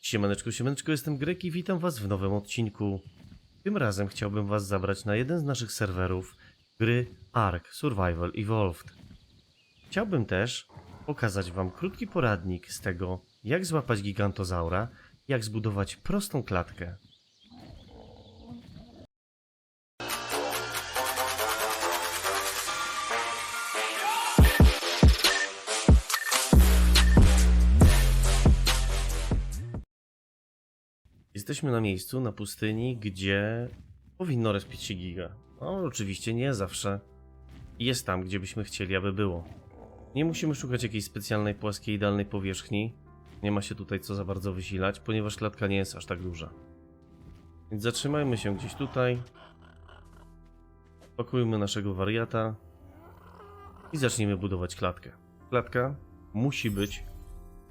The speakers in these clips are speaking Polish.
Siemaneczko, siemaneczko, jestem Grek i witam was w nowym odcinku. Tym razem chciałbym was zabrać na jeden z naszych serwerów gry Ark Survival Evolved. Chciałbym też pokazać wam krótki poradnik z tego, jak złapać gigantozaura, jak zbudować prostą klatkę. Jesteśmy na miejscu, na pustyni, gdzie powinno respić się giga. No, oczywiście nie zawsze. Jest tam, gdzie byśmy chcieli, aby było. Nie musimy szukać jakiejś specjalnej, płaskiej, idealnej powierzchni. Nie ma się tutaj co za bardzo wysilać, ponieważ klatka nie jest aż tak duża. Więc zatrzymajmy się gdzieś tutaj. Pakujmy naszego wariata. I zacznijmy budować klatkę. Klatka musi być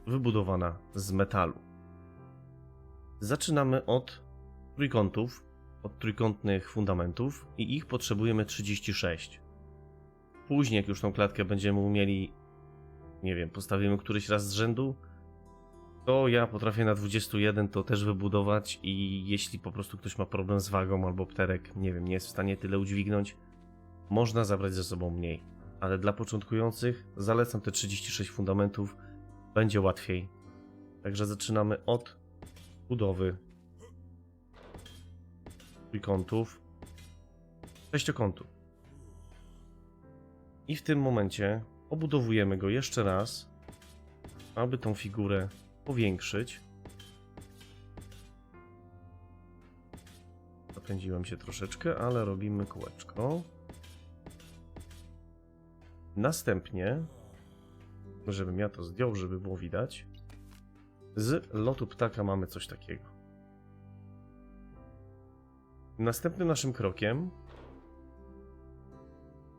wybudowana z metalu. Zaczynamy od trójkątów, od trójkątnych fundamentów i ich potrzebujemy 36. Później, jak już tą klatkę będziemy umieli, nie wiem, postawimy któryś raz z rzędu, to ja potrafię na 21 to też wybudować i jeśli po prostu ktoś ma problem z wagą albo pterek, nie wiem, nie jest w stanie tyle udźwignąć, można zabrać ze sobą mniej. Ale dla początkujących zalecam te 36 fundamentów, będzie łatwiej. Także zaczynamy od budowy trójkątów, sześciokątów. I w tym momencie obudowujemy go jeszcze raz, aby tą figurę powiększyć. Zapędziłem się troszeczkę, ale robimy kółeczko. Następnie, żebym ja to zdjął, żeby było widać, z lotu ptaka mamy coś takiego. Następnym naszym krokiem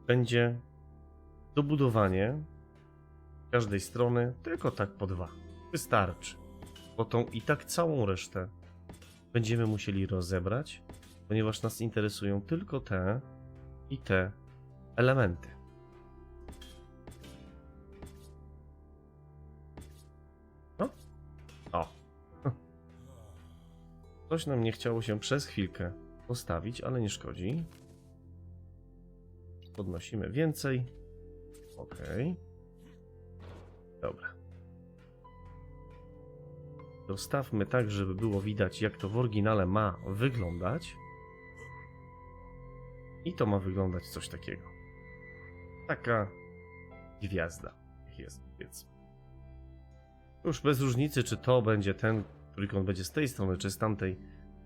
będzie dobudowanie każdej strony tylko tak po dwa. Wystarczy. Bo tą i tak całą resztę będziemy musieli rozebrać, ponieważ nas interesują tylko te i te elementy. Coś nam nie chciało się przez chwilkę postawić, ale nie szkodzi. Podnosimy więcej. Ok. Dobra. Dostawmy tak, żeby było widać, jak to w oryginale ma wyglądać. I to ma wyglądać coś takiego. Taka gwiazda. Jest, powiedzmy. Już bez różnicy, czy to będzie ten trójkąt będzie z tej strony, czy z tamtej.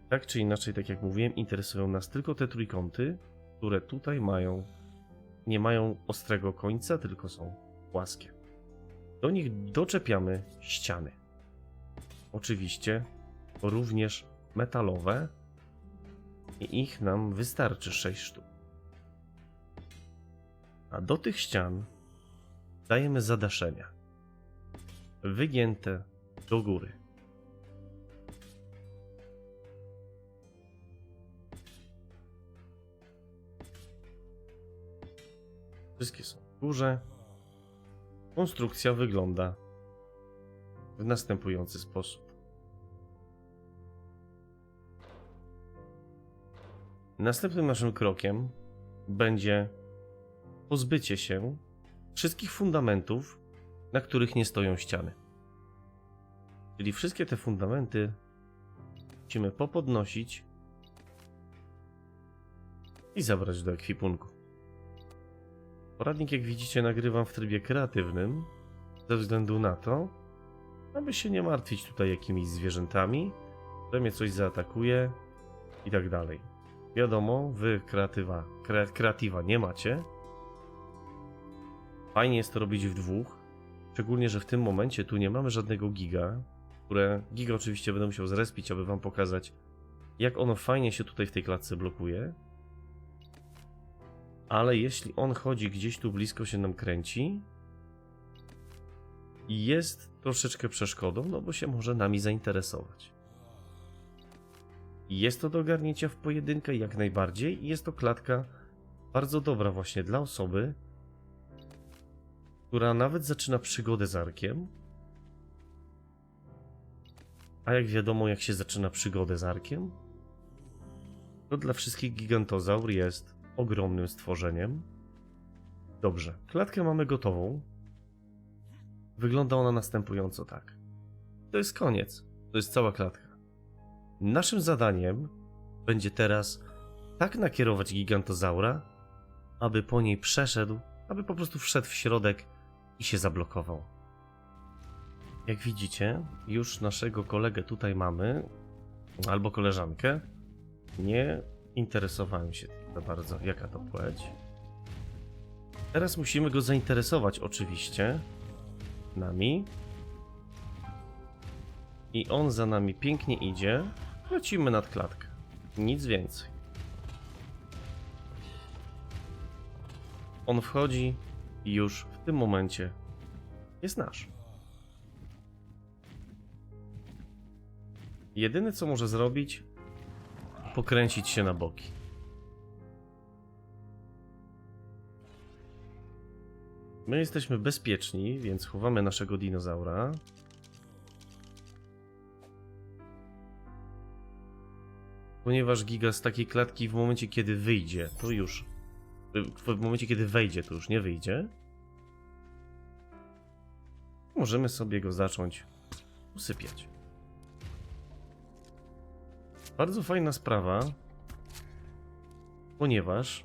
Tak czy inaczej, tak jak mówiłem, interesują nas tylko te trójkąty, które tutaj mają, nie mają ostrego końca, tylko są płaskie. Do nich doczepiamy ściany. Oczywiście również metalowe i ich nam wystarczy 6 sztuk. A do tych ścian dajemy zadaszenia wygięte do góry. Wszystkie są górze. Konstrukcja wygląda w następujący sposób. Następnym naszym krokiem będzie pozbycie się wszystkich fundamentów, na których nie stoją ściany. Czyli wszystkie te fundamenty musimy popodnosić i zabrać do ekwipunku. Poradnik, jak widzicie, nagrywam w trybie kreatywnym, ze względu na to, aby się nie martwić tutaj jakimiś zwierzętami, że mnie coś zaatakuje i tak dalej. Wiadomo, wy kreatywa, kre, kreatywa nie macie. Fajnie jest to robić w dwóch, szczególnie, że w tym momencie tu nie mamy żadnego giga, które giga oczywiście będę musiał zrespić, aby wam pokazać, jak ono fajnie się tutaj w tej klatce blokuje. Ale jeśli on chodzi gdzieś tu blisko się nam kręci, jest troszeczkę przeszkodą, no bo się może nami zainteresować. Jest to do ogarnięcia w pojedynkę jak najbardziej i jest to klatka bardzo dobra właśnie dla osoby, która nawet zaczyna przygodę z arkiem A jak wiadomo, jak się zaczyna przygodę z arkiem, to dla wszystkich gigantozaur jest ogromnym stworzeniem. Dobrze, klatkę mamy gotową. Wygląda ona następująco tak. To jest koniec. To jest cała klatka. Naszym zadaniem będzie teraz tak nakierować gigantozaura, aby po niej przeszedł, aby po prostu wszedł w środek i się zablokował. Jak widzicie, już naszego kolegę tutaj mamy, albo koleżankę. Nie interesowałem się bardzo, jaka to płeć. Teraz musimy go zainteresować, oczywiście, nami. I on za nami pięknie idzie. Lecimy nad klatkę. Nic więcej. On wchodzi i już w tym momencie jest nasz. Jedyne co może zrobić, pokręcić się na boki. My jesteśmy bezpieczni, więc chowamy naszego dinozaura. Ponieważ giga z takiej klatki w momencie kiedy wyjdzie, to już. W momencie kiedy wejdzie, to już nie wyjdzie. Możemy sobie go zacząć usypiać. Bardzo fajna sprawa, ponieważ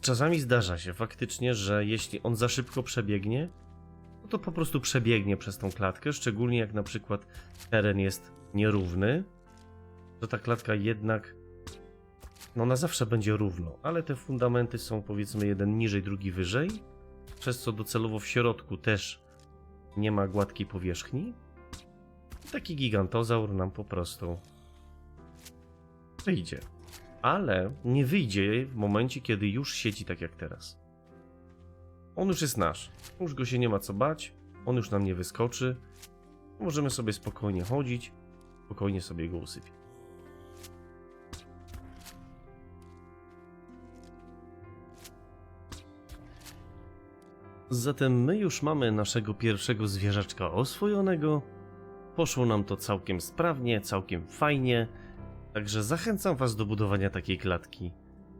czasami zdarza się faktycznie, że jeśli on za szybko przebiegnie, no to po prostu przebiegnie przez tą klatkę, szczególnie jak na przykład teren jest nierówny, to ta klatka jednak, no ona zawsze będzie równo, ale te fundamenty są powiedzmy jeden niżej, drugi wyżej, przez co docelowo w środku też nie ma gładkiej powierzchni. Taki gigantozaur nam po prostu wyjdzie. Ale nie wyjdzie w momencie, kiedy już siedzi tak jak teraz. On już jest nasz. Już go się nie ma co bać. On już nam nie wyskoczy. Możemy sobie spokojnie chodzić. Spokojnie sobie go usypiać. Zatem my już mamy naszego pierwszego zwierzaczka oswojonego. Poszło nam to całkiem sprawnie, całkiem fajnie. Także zachęcam Was do budowania takiej klatki.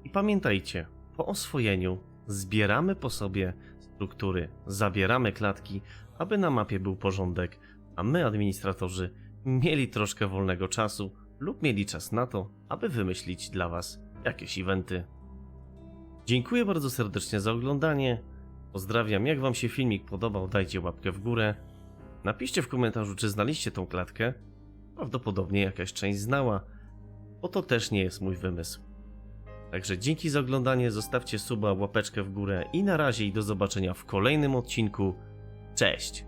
I pamiętajcie, po oswojeniu zbieramy po sobie struktury, zabieramy klatki, aby na mapie był porządek, a my, administratorzy, mieli troszkę wolnego czasu lub mieli czas na to, aby wymyślić dla Was jakieś eventy. Dziękuję bardzo serdecznie za oglądanie. Pozdrawiam, jak Wam się filmik podobał, dajcie łapkę w górę. Napiszcie w komentarzu, czy znaliście tą klatkę. Prawdopodobnie jakaś część znała bo to też nie jest mój wymysł. Także dzięki za oglądanie, zostawcie suba, łapeczkę w górę i na razie i do zobaczenia w kolejnym odcinku. Cześć!